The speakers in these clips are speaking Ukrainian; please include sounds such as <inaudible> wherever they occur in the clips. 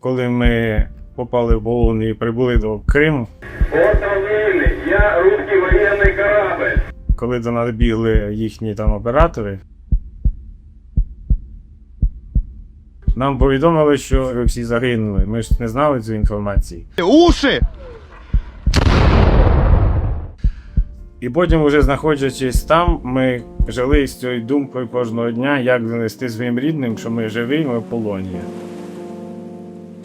Коли ми попали в полон і прибули до Криму, Отравили, я русский военный корабль. коли до нас бігли їхні там оператори, нам повідомили, що ви всі загинули. Ми ж не знали цю інформацію. Уши! І потім, вже знаходячись там, ми жили з цією думкою кожного дня, як донести своїм рідним, що ми живі, ми в полоні.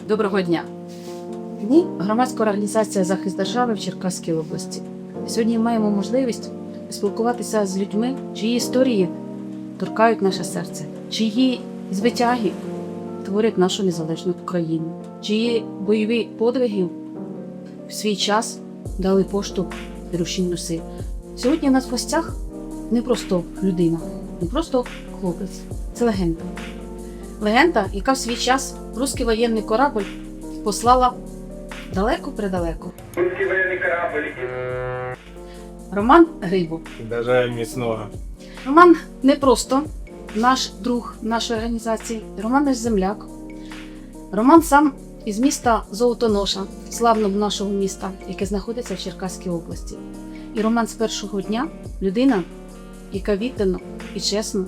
Доброго дня. Ми громадська організація захист держави в Черкаській області. Сьогодні маємо можливість спілкуватися з людьми, чиї історії торкають наше серце, чиї звитяги творять нашу незалежну Україну, чиї бойові подвиги в свій час дали поштовх і рушійну сил. Сьогодні у нас в гостях не просто людина, не просто хлопець, це легенда. Легенда, яка в свій час русський воєнний корабль послала далеко-предалеко. Русский военный корабль. Роман Грибов. Бажаю міцного. Роман не просто наш друг нашої організації, Роман наш земляк. Роман сам із міста Золотоноша, славного нашого міста, яке знаходиться в Черкаській області. І Роман з першого дня людина, яка віддано і чесно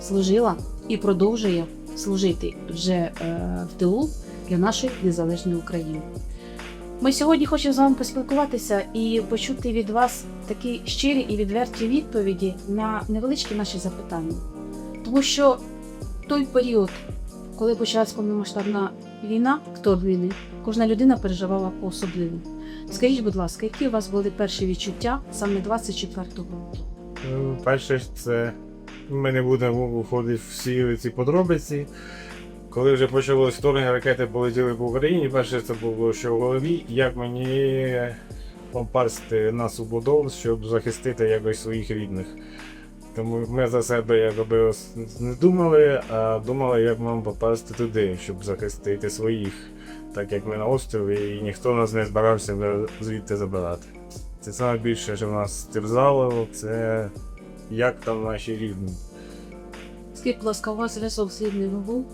служила і продовжує служити вже е, в тилу для нашої незалежної України. Ми сьогодні хочемо з вами поспілкуватися і почути від вас такі щирі і відверті відповіді на невеличкі наші запитання. Тому що той період, коли почалась повномасштабна війна, вторгнення, кожна людина переживала по-особливо. Скажіть, будь ласка, які у вас були перші відчуття саме 24-го? Ну, Перше, це ми не будемо виходити всі ці подробиці. Коли вже почалось вторгнення, ракети полетіли по Україні, перше це було що в голові, як мені попасти на Субодол, щоб захистити якось своїх рідних. Тому ми за себе якби не думали, а думали, як нам попасти туди, щоб захистити своїх, так як ми на острові і ніхто нас не збирався звідти забирати. Це найбільше, що в нас терзало, це як там наші рідні. Скажіть, будь ласка, у вас зв'язок з рідними був?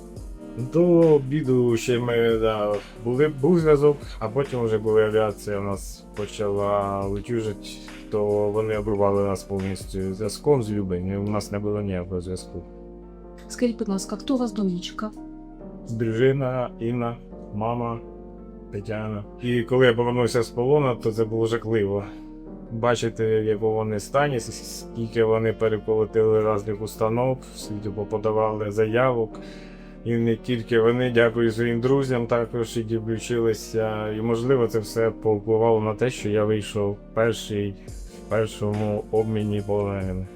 До обіду ще ми да, були, був зв'язок, а потім вже коли авіація у нас почала летюжити, то вони обривали нас повністю зв'язком з Любені. У нас не було ніякого зв'язку. Скажіть, будь ласка, хто у вас донечка? Дружина, Інна, мама, Тетяна. І коли я повернувся з полону, то це було жахливо. Бачити, в якому вони стані, скільки вони переколотили різних установ, скільки поподавали заявок. І не тільки вони, дякую своїм друзям, також які включилися. І можливо це все повпливало на те, що я вийшов перший в першому обміні полонених.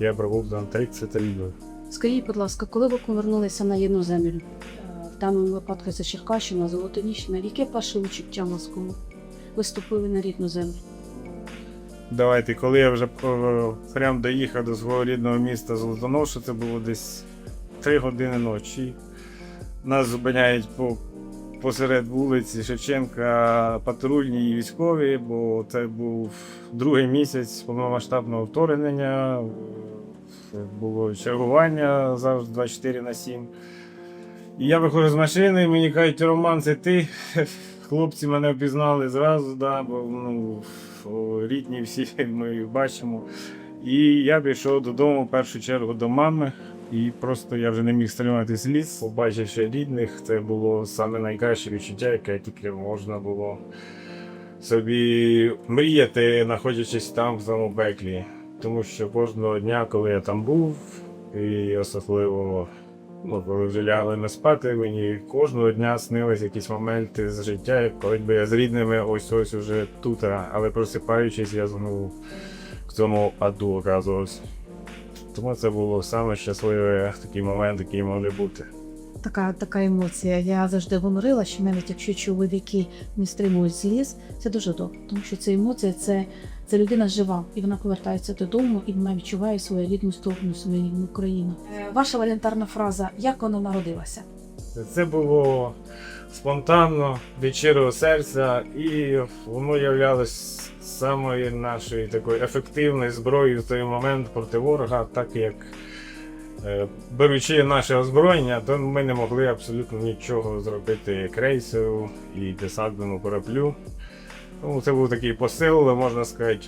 Я пробув там 30 років. Скажіть, будь ласка, коли ви повернулися на єдну землю? В даному випадку це Черкащина, Золотоніщина. Яке перше відчуття у вас ви ступили на рідну землю? Давайте, коли я вже е, прям доїхав до свого рідного міста Золотоноша, це було десь 3 години ночі. Нас зупиняють по, посеред вулиці Шевченка патрульні і військові, бо це був другий місяць повномасштабного вторгнення. Було чергування завжди 24 на 7. І я виходжу з машини, і мені кажуть, Роман, це ти. <laughs> Хлопці мене впізнали зразу, да, бо ну, рідні всі <laughs> ми їх бачимо. І я пішов додому в першу чергу до мами. І просто я вже не міг стримати сліз. Побачивши рідних, це було саме найкраще відчуття, яке тільки можна було собі мріяти, знаходячись там в тому пеклі. Тому що кожного дня, коли я там був, і особливо ну, коли лягли ми спати, мені кожного дня снились якісь моменти з життя, коли би я з рідними ось ось уже тут, але просипаючись, я знову в цьому аду оказувався. Тому це було саме щасливий такий момент, який може бути. Така, така емоція. Я завжди говорила, що навіть якщо чоловіки не стримують сліз, це дуже добре, тому що ця емоція це, це людина жива, і вона повертається додому, і вона відчуває свою рідну сторону, свою рідну Україну. Е, Ваша валентарна фраза, як вона народилася? Це було спонтанно, від щирого серця, і воно являлось самою нашою такою ефективною зброєю в той момент проти ворога, так як Е, Беручи наше озброєння, то ми не могли абсолютно нічого зробити крейсеру і десантному кораблю. Тому це був такий посил, можна сказати,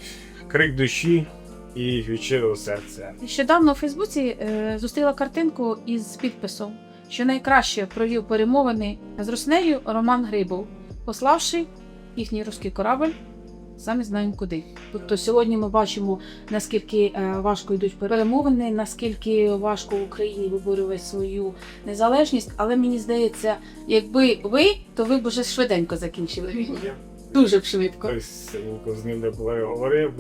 крик душі і від щирого серця. Нещодавно у Фейсбуці е, зустріла картинку із підписом, що найкраще провів перемовини з Руснею Роман Грибов, пославши їхній руський корабль. Самі знаємо куди. Тобто сьогодні ми бачимо, наскільки е, важко йдуть перемовини, наскільки важко Україні виборювати свою незалежність. Але мені здається, якби ви, то ви б уже швиденько закінчили війну. Дуже швидко. Хтось з ним не говорив,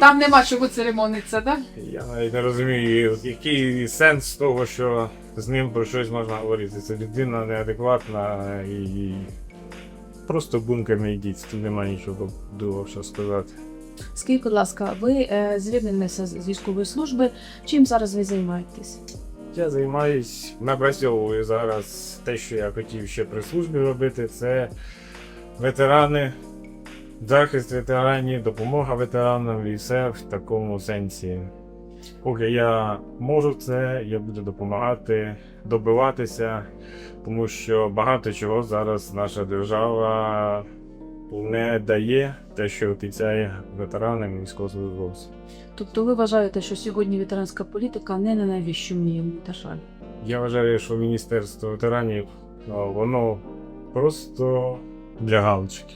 Там нема чого церемонитися, так? я навіть не розумію, який сенс того, що з ним про щось можна говорити. Це людина неадекватна і просто бункер не йдіть, тут немає нічого що сказати. Скажіть, будь ласка, ви е, звільнилися з військової служби. Чим зараз ви займаєтесь? Я займаюсь, напрацьовую зараз те, що я хотів ще при службі робити, це ветерани, захист ветеранів, допомога ветеранам і все в такому сенсі. Поки я можу це, я буду допомагати, добиватися, тому що багато чого зараз наша держава не дає те, що обіцяє ветеранам військовослужбовцям. Тобто ви вважаєте, що сьогодні ветеранська політика не на найвищому на жаль. Я вважаю, що Міністерство ветеранів воно просто для галочки.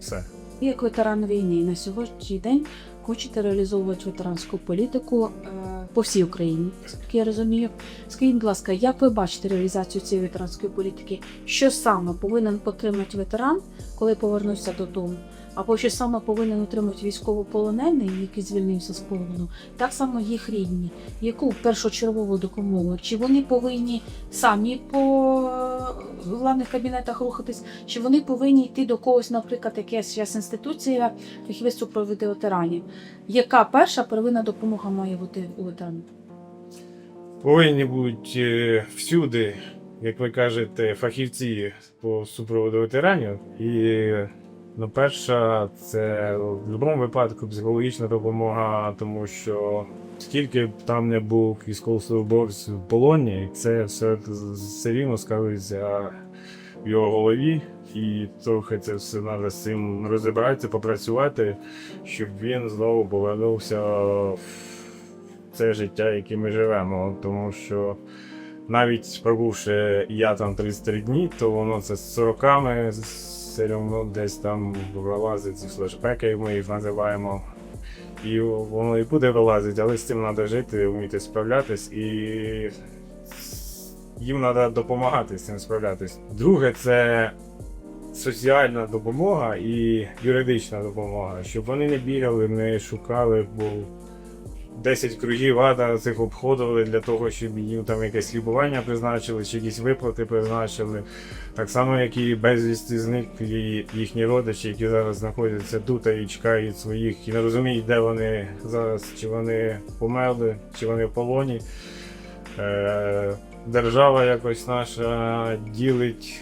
Все. Як ветеран війни на сьогоднішній день хочете реалізовувати ветеранську політику е, по всій Україні, як я розумію. Скажіть, будь ласка, як ви бачите реалізацію цієї ветеранської політики? Що саме повинен підтримати ветеран, коли повернувся додому? Або що саме повинен отримати військовополонений, який звільнився з полону, так само їх рідні. Яку першочергову допомогу? Чи вони повинні самі по е, главних кабінетах рухатись, чи вони повинні йти до когось, наприклад, якась інституція, фахівець супроводи ветеранів? Яка перша первинна допомога має бути у ветеранів? Повинні бути е, всюди, як ви кажете, фахівці по супроводу ветеранів. І ну, перша це в будь-якому випадку психологічна допомога, тому що скільки б там не був військовослужбовець в полоні, це все, все рівно скажеться в його голові. І трохи це все треба з цим розібратися, попрацювати, щоб він знову повернувся в це життя, яке ми живемо. Тому що навіть пробувши я там 33 дні, то воно це з 40 все одно десь там вилазить ці флешбеки, ми їх називаємо. І воно і буде вилазити, але з цим треба жити, вміти справлятись і їм треба допомагати з цим справлятись. Друге, це соціальна допомога і юридична допомога, щоб вони не бігали, не шукали, бо 10 кругів ада цих обходили для того, щоб їм там якесь лікування призначили, чи якісь виплати призначили. Так само, як і безвісти зниклі їхні родичі, які зараз знаходяться тут і чекають своїх, і не розуміють, де вони зараз, чи вони померли, чи вони в полоні. Е, держава якось наша ділить.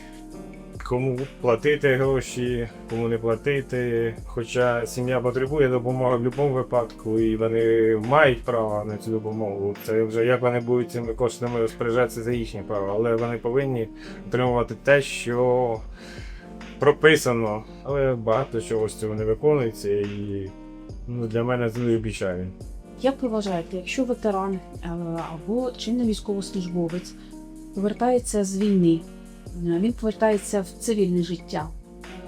Кому платити гроші, кому не платити. Хоча сім'я потребує допомоги в будь-якому випадку, і вони мають право на цю допомогу. Це вже як вони будуть цими коштами розпоряджатися, це їхнє право. Але вони повинні отримувати те, що прописано. Але багато чого з цього не виконується, і ну, для мене це дуже печально. Як ви вважаєте, якщо ветеран е, або чинний військовослужбовець повертається з війни, він повертається в цивільне життя?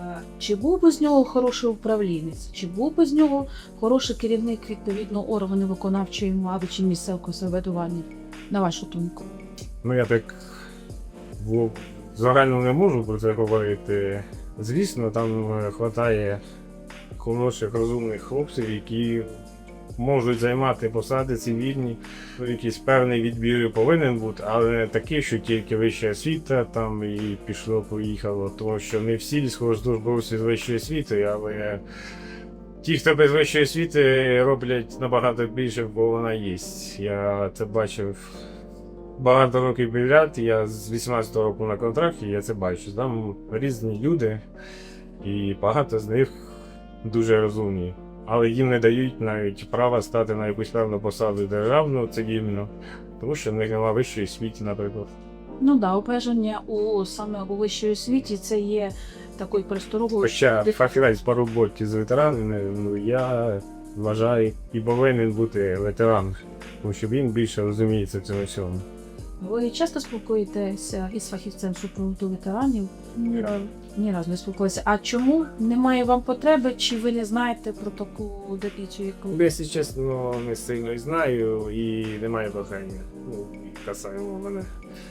е, Чи був би з нього хороший управлінець, чи був би з нього хороший керівник відповідно органу виконавчої влади чи місцевого самоврядування? На вашу думку? Ну я так загально не можу про це говорити. Звісно, там вистачає хороших, розумних хлопців, які можуть займати посади цивільні. Якийсь певний відбір повинен бути, але не такий, що тільки вища освіта там і пішло, поїхало. Тому що не всі військовослужбовці з вищої освіти, але ті, хто без вищої освіти, роблять набагато більше, бо вона є. Я це бачив багато років підряд. Я з 18 року на контракті, я це бачу. Там різні люди, і багато з них дуже розумні. Але їм не дають навіть права стати на якусь певну посаду державну, цивільну, тому що в них немає вищої освіти, наприклад. Ну да, обмеження у саме у вищій освіті це є такою просторогою. Хоча де- фахівець по роботі з ветеранами, ну я вважаю і повинен бути ветеран, тому що він більше розуміється в цьому всьому. Ви часто спілкуєтеся із фахівцем супроводу ветеранів? Ні, разу. Ні разу не спілкуєтеся. А чому немає вам потреби, чи ви не знаєте про таку депіцію, яку Ну, Якщо чесно, не сильно і знаю і немає бажання. Ну, касаємо мене.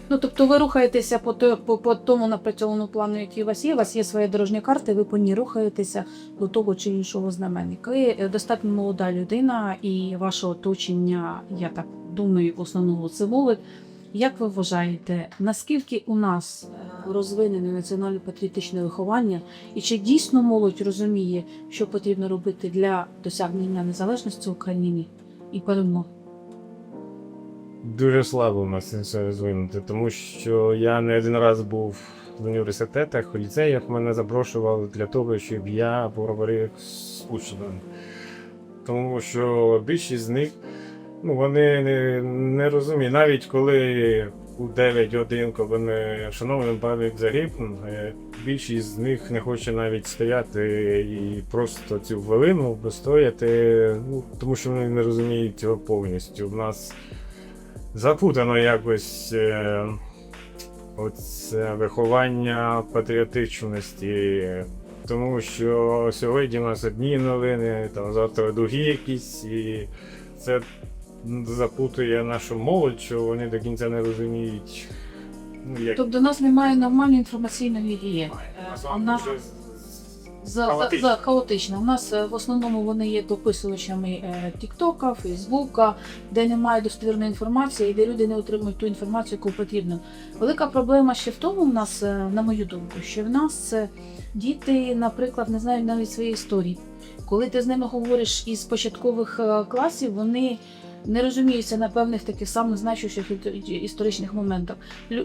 Ну, тобто ви рухаєтеся по, то- по, по тому напрацьованому плану, який у вас є. У вас є своя дорожня карта, ви по ній рухаєтеся до того чи іншого знаменника. Ви е, достатньо молода людина, і ваше оточення, я так думаю, в основному це молодь. Як ви вважаєте, наскільки у нас е, розвинене національно-патріотичне виховання, і чи дійсно молодь розуміє, що потрібно робити для досягнення незалежності України і перемоги? Дуже слабо у нас це розвинути, тому що я не один раз був в університетах, у ліцеях мене запрошували для того, щоб я поговорив з учнями. Тому що більшість з них ну, вони не, не розуміють. Навіть коли у 9 годин, коли ми шановним пам'ять загиб, е, більшість з них не хоче навіть стояти і просто цю хвилину постояти, ну, тому що вони не розуміють цього повністю. У нас запутано якось е, оце виховання патріотичності. Тому що сьогодні у нас одні новини, там завтра другі якісь, і це запутує нашу молодь, що вони до кінця не розуміють. Ну, як Тобто, у нас немає нормальної інформаційної гігієни. Саме Вона дуже за, хаотично. за, хаотична. У нас е, в основному вони є дописувачами е, Тіктока, Фейсбука, де немає достовірної інформації і де люди не отримують ту інформацію, яку потрібно. Велика проблема ще в тому, в нас, е, на мою думку, що в нас е, діти, наприклад, не знають навіть своєї історії. Коли ти з ними говориш із початкових е, класів, вони не розуміються на певних таких самих значущих історичних моментах.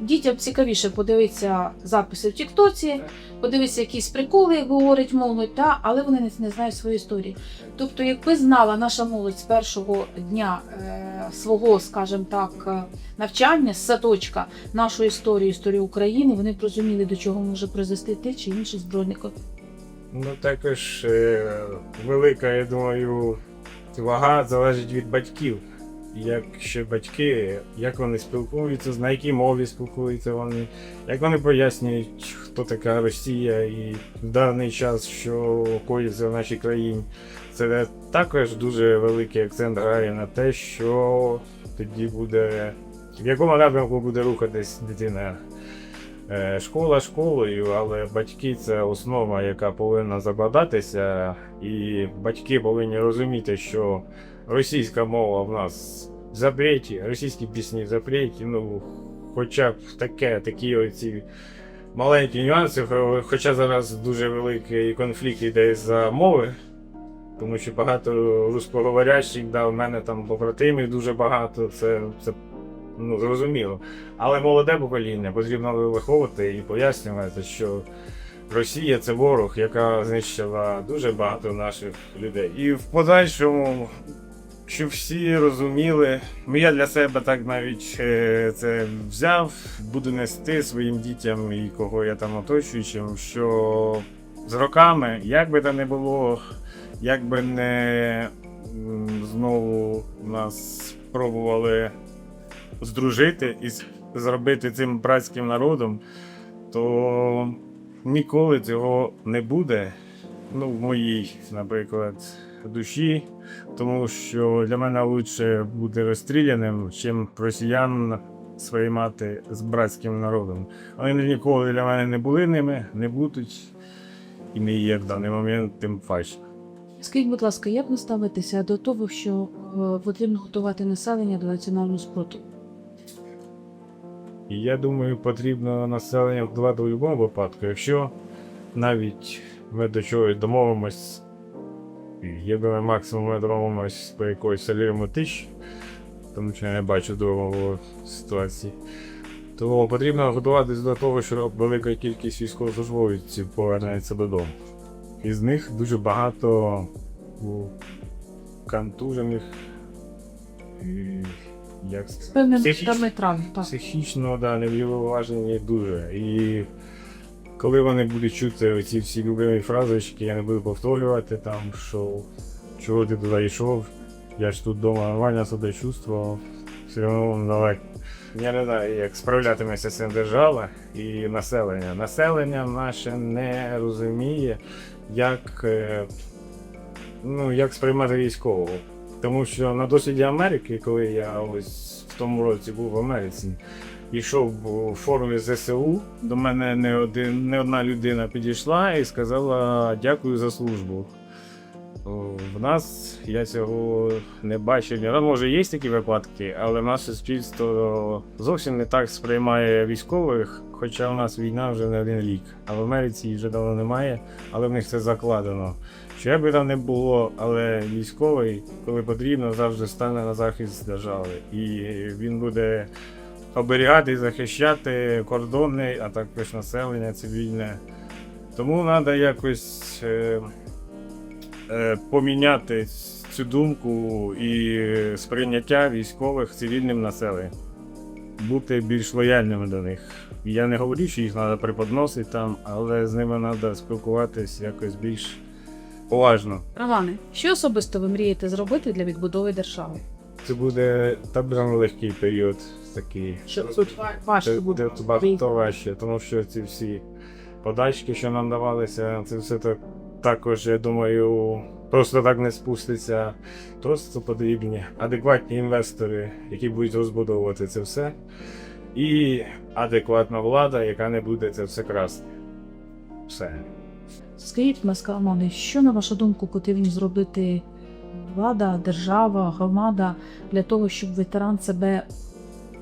Дітям цікавіше подивитися записи в Тіктоці, подивитися якісь приколи, як говорить молодь, та, але вони не, знають своєї історії. Тобто, якби знала наша молодь з першого дня е, свого, скажімо так, е, навчання садочка нашу історію, історію України, вони б розуміли, до чого може призвести те чи інший збройник. Ну також е, велика, я думаю, вага залежить від батьків. Якщо батьки, як вони спілкуються, на якій мові спілкуються вони, як вони пояснюють, хто така Росія і в даний час, що коїться в нашій країні, це також дуже великий акцент грає на те, що тоді буде, в якому напрямку буде рухатись дитина. Е, Школа школою, але батьки це основа, яка повинна закладатися, і батьки повинні розуміти, що російська мова в нас запреті, російські пісні запреті, ну хоча б таке, такі оці маленькі нюанси, хоча зараз дуже великий конфлікт іде за мови. Тому що багато русскоговорящих, да, в мене там побратимів дуже багато, це, це ну, зрозуміло. Але молоде покоління потрібно виховувати і пояснювати, що Росія це ворог, яка знищила дуже багато наших людей. І в подальшому, щоб всі розуміли, ну я для себе так навіть е, це взяв, буду нести своїм дітям і кого я там оточуючим, що з роками, як би то не було, як би не знову нас пробували здружити і зробити цим братським народом, то ніколи цього не буде. Ну, в моїй, наприклад, душі, тому що для мене краще бути розстріляним, чим росіян сприймати з братським народом. Вони ніколи для мене не були ними, не будуть і не є в даний момент тим паче. Скажіть, будь ласка, як ви ставитеся до того, що е, потрібно готувати населення до національного спротиву? Я думаю, потрібно населення вдавати в будь-якому випадку. Якщо навіть ми до чогось домовимось, і я думаю, максимум ми домовимось по якоїсь солірому тисячі, тому що я не бачу другого ситуації. То потрібно готуватись до того, що велика кількість військовослужбовців повернеться додому. Із них дуже багато контужених. Як З певними Психічно. видами травм. Так. психічно да, неврівноважені дуже. І коли вони будуть чути оці всі любимі фразочки, я не буду повторювати там, що чого ти туди йшов, я ж тут вдома нормально себе чувствував, все одно давай. Я не знаю, як справлятиметься з цим держава і населення. Населення наше не розуміє, як, е, ну, як сприймати військового. Тому що на досвіді Америки, коли я ось в тому році був в Америці, йшов у формі ЗСУ, до мене не, один, не одна людина підійшла і сказала дякую за службу. В нас я цього не бачив. разу. Може, є такі випадки, але в нас суспільство зовсім не так сприймає військових, хоча у нас війна вже не один рік. А в Америці її вже давно немає, але в них це закладено. Що би там не було, але військовий, коли потрібно, завжди стане на захист держави. І він буде оберігати і захищати кордони, а також населення цивільне. Тому треба якось е, е, поміняти цю думку і сприйняття військових цивільним населенням. Бути більш лояльними до них. Я не говорю, що їх треба преподносити там, але з ними треба спілкуватись якось більш поважно. Романе, що особисто ви мрієте зробити для відбудови держави? Це буде там легкий період такий. Що тут важко буде? буде багато важче, тому що ці всі подачки, що нам давалися, це все так, також, я думаю, просто так не спуститься. Просто потрібні адекватні інвестори, які будуть розбудовувати це все. І адекватна влада, яка не буде це все красти. Все. Скажіть, будь ласка, що на вашу думку потрібно зробити влада, держава, громада для того, щоб ветеран себе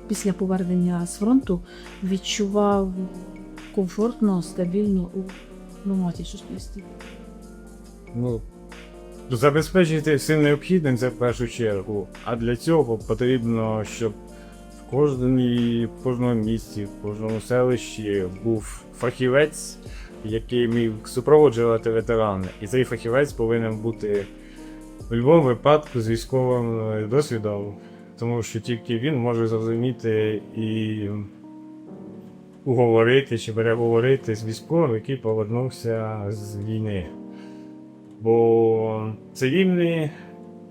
після повернення з фронту відчував комфортно, стабільно у громаді суспільстві? Ну, забезпечити всім необхідним це в першу чергу. А для цього потрібно, щоб в кожній, в кожному місті, в кожному селищі був фахівець, який міг супроводжувати ветерани. І цей фахівець повинен бути в будь-якому випадку з військовим е, досвідом, тому що тільки він може зрозуміти і уговорити чи переговорити з військовим, який повернувся з війни. Бо цивільні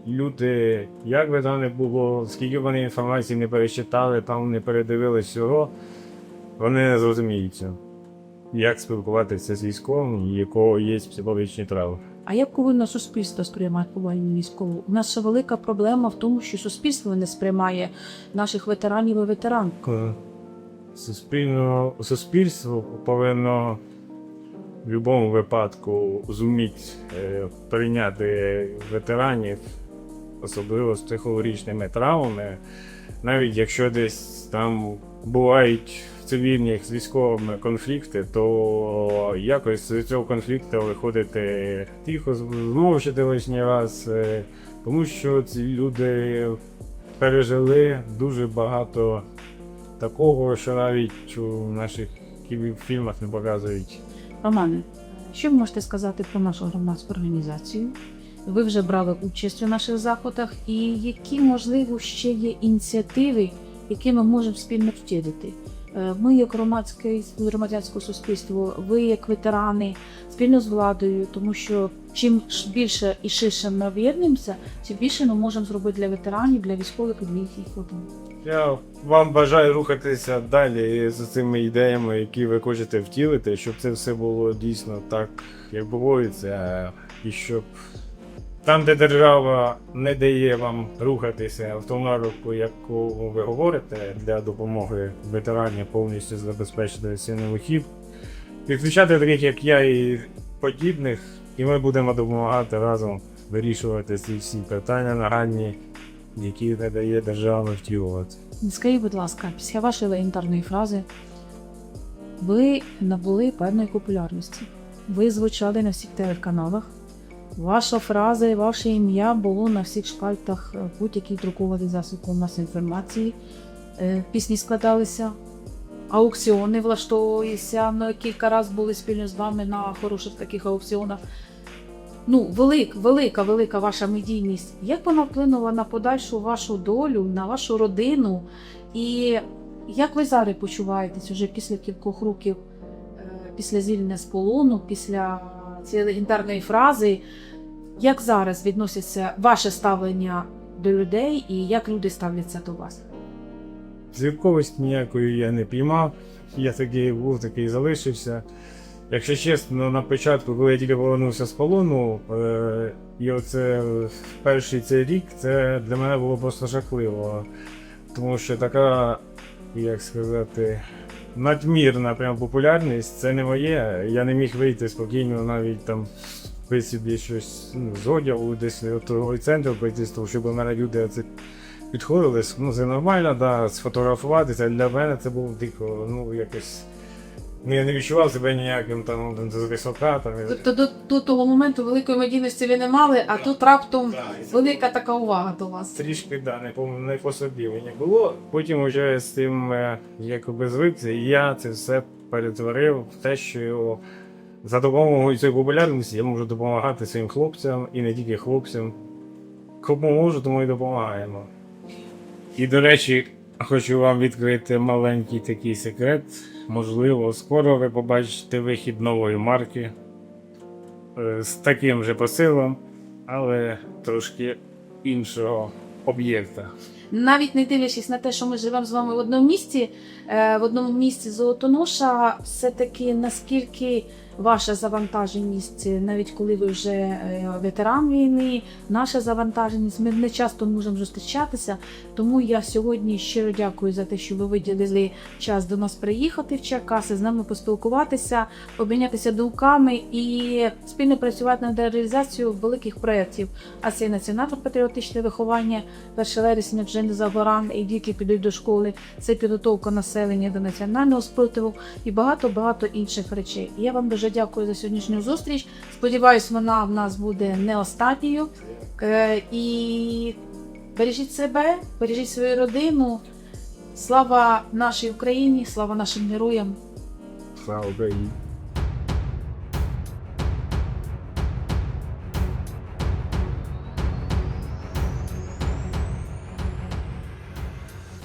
люди, як би там не було, скільки вони інформації не перечитали, там не передивились всього, вони не зрозуміють цього. Як спілкуватися з військовим, у якого є психологічні травми. А як повинно суспільство сприймати повернення військового? У нас ще велика проблема в тому, що суспільство не сприймає наших ветеранів і ветеран. Суспільно, суспільство повинно в будь-якому випадку зуміти е, прийняти ветеранів, особливо з психологічними травмами, навіть якщо десь там бувають в цивільних з військовими конфлікти, то якось з цього конфлікту виходити тихо, змовчати лишній раз, е, тому що ці люди пережили дуже багато такого, що навіть у наших фільмах не показують. Романе, що ви можете сказати про нашу громадську організацію? Ви вже брали участь у наших заходах, і які, можливо, ще є ініціативи, які ми можемо спільно втілити? Е, Ми, як громадське громадянське суспільство, ви як ветерани, спільно з владою, тому що чим більше і ширше ми об'єднуємося, тим більше ми можемо зробити для ветеранів, для військових і для їхніх родин. Я вам бажаю рухатися далі з цими ідеями, які ви хочете втілити, щоб це все було дійсно так, як було, і це, і щоб там, де держава не дає вам рухатися в тому напрямку, яку ви говорите, для допомоги ветеранів повністю забезпечити цінний вихід, підключати таких, як я і подібних, і ми будемо допомагати разом вирішувати ці всі питання нагальні, які не дає держава втілювати. Скажіть, будь ласка, після вашої легендарної фрази ви набули певної популярності. Ви звучали на всіх телеканалах. Ваша фраза і ваше ім'я було на всіх шпальтах е, будь-яких друкованих засобів масової інформації. Е, Пісні складалися, аукціони влаштовувалися. Ми кілька разів були спільно з вами на хороших таких аукціонах. ну, велик, велика, велика ваша медійність. Як вона вплинула на подальшу вашу долю, на вашу родину? І як ви зараз почуваєтесь уже після кількох років, е, після звільнення з полону, після цієї легендарної фрази? Як зараз відноситься ваше ставлення до людей і як люди ставляться до вас? Зірковості ніякої я не піймав. Я такий був, такий залишився. Якщо чесно, на початку, коли я тільки повернувся з полону, е, і оце перший цей рік, це для мене було просто жахливо. Тому що така, як сказати, надмірна прям популярність, це не моє. Я не міг вийти спокійно навіть там собі щось ну, з одягу, десь в торговий центр прийти, тому у мене люди це підходили. Ну, це нормально, да, сфотографуватися. Для мене це було дико, ну якось. Ну, я не відчував себе ніяким там з висока. Там, Тобто до, до того моменту великої медійності ви не мали, а тут раптом Да, велика така увага до вас. Трішки да, не по, не по собі мені було. Потім вже з цим е, якоби звикся, і я це все перетворив в те, що за допомогою цієї популярності я можу допомагати своїм хлопцям і не тільки хлопцям. Кому можу, тому і допомагаємо. І, до речі, хочу вам відкрити маленький такий секрет. Можливо, скоро ви побачите вихід нової марки е, з таким же посилом, але трошки іншого об'єкта. навіть не дивлячись на те, що ми живемо з вами в одному місті, е, в одному місті Золотоноша, все-таки наскільки ваша завантаженість, е, навіть коли ви вже е, ветеран війни, наша завантаженість, ми не часто можемо зустрічатися. Тому я сьогодні щиро дякую за те, що ви виділили час до нас приїхати в Черкаси, з нами поспілкуватися, обмінятися думками і спільно працювати над реалізацією великих проєктів. А це і національно-патріотичне виховання, 1 вересня вже не за горами, і діти підуть до школи. Це підготовка населення до національного спротиву і багато багато інших речей. Я вам дуже дякую за сьогоднішню зустріч. Сподіваюсь, вона в нас буде не останньою. Е, І бережіть себе, бережіть свою родину. Слава нашій Україні, слава нашим героям. Слава Україні!